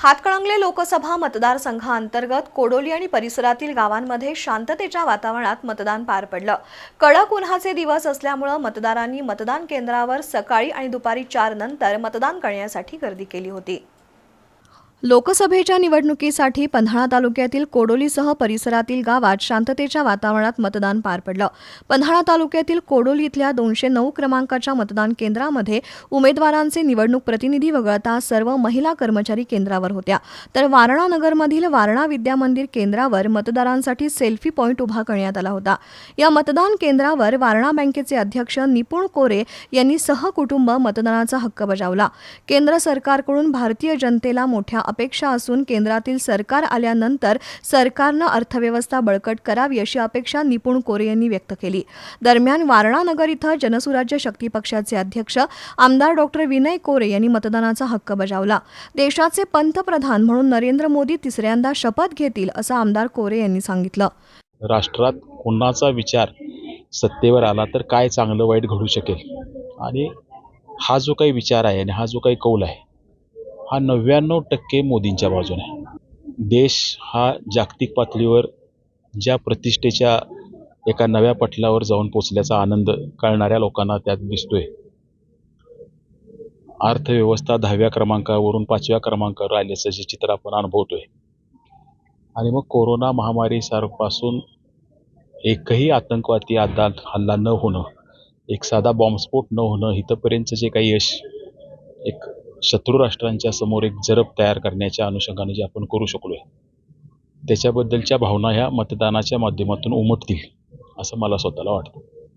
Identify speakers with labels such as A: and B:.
A: हातकणंगले लोकसभा मतदारसंघाअंतर्गत कोडोली आणि परिसरातील गावांमध्ये शांततेच्या वातावरणात मतदान पार पडलं. कडक उन्हाचे दिवस असल्यामुळं मतदारांनी मतदान केंद्रावर सकाळी आणि दुपारी चार नंतर मतदान करण्यासाठी गर्दी केली होती. लोकसभेच्या निवडणुकीसाठी पन्हाळा तालुक्यातील कोडोलीसह परिसरातील गावात शांततेच्या वातावरणात मतदान पार पडलं. पन्हाळा तालुक्यातील कोडोली इथल्या दोनशे नऊ क्रमांकाच्या मतदान केंद्रामध्ये उमेदवारांचे निवडणूक प्रतिनिधी वगळता सर्व महिला कर्मचारी केंद्रावर होत्या. तर वारणा नगरमधील वारणा विद्या मंदिर केंद्रावर मतदारांसाठी सेल्फी पॉईंट उभा करण्यात आला होता. या मतदान केंद्रावर वारणा बँकेचे अध्यक्ष निपुण कोरे यांनी सहकुटुंब मतदानाचा हक्क बजावला. केंद्र सरकारकडून भारतीय जनतेला मोठ्या अपेक्षा असून केंद्रातील सरकार आल्यानंतर सरकारनं अर्थव्यवस्था बळकट करावी अशी अपेक्षा निपुण कोरे यांनी व्यक्त केली. दरम्यान वारणानगर इथं जनसुराज्य शक्ती पक्षाचे अध्यक्ष आमदार डॉक्टर विनय कोरे यांनी मतदानाचा हक्क बजावला. देशाचे पंतप्रधान म्हणून नरेंद्र मोदी तिसऱ्यांदा शपथ घेतील असं आमदार कोरे यांनी सांगितलं.
B: राष्ट्रात कोणाचा विचार सत्तेवर आला तर काय चांगलं वाईट घडू शकेल? आणि हा जो काही विचार आहे आणि हा जो काही कौल आहे हा नव्याण्णव टक्के मोदींच्या बाजूने आहे. देश हा जागतिक पातळीवर ज्या प्रतिष्ठेच्या एका नव्या पटलावर जाऊन पोचल्याचा आनंद कळणाऱ्या लोकांना त्यात दिसतोय. अर्थव्यवस्था दहाव्या क्रमांकावरून पाचव्या क्रमांकावर आल्याचं जे चित्र आपण अनुभवतोय. आणि मग कोरोना महामारी सारपासून एकही आतंकवादी आदात हल्ला न होणं एक साधा बॉम्बस्फोट न होणं इथंपर्यंतचं जे काही यश शत्रू राष्ट्रांच्या समोर एक जरब तयार करण्याच्या अनुषंगाने जे आपण करू शकलो आहे त्याच्याबद्दलच्या भावना ह्या मतदानाच्या माध्यमातून उमटतील असं मला स्वतःला वाटतं.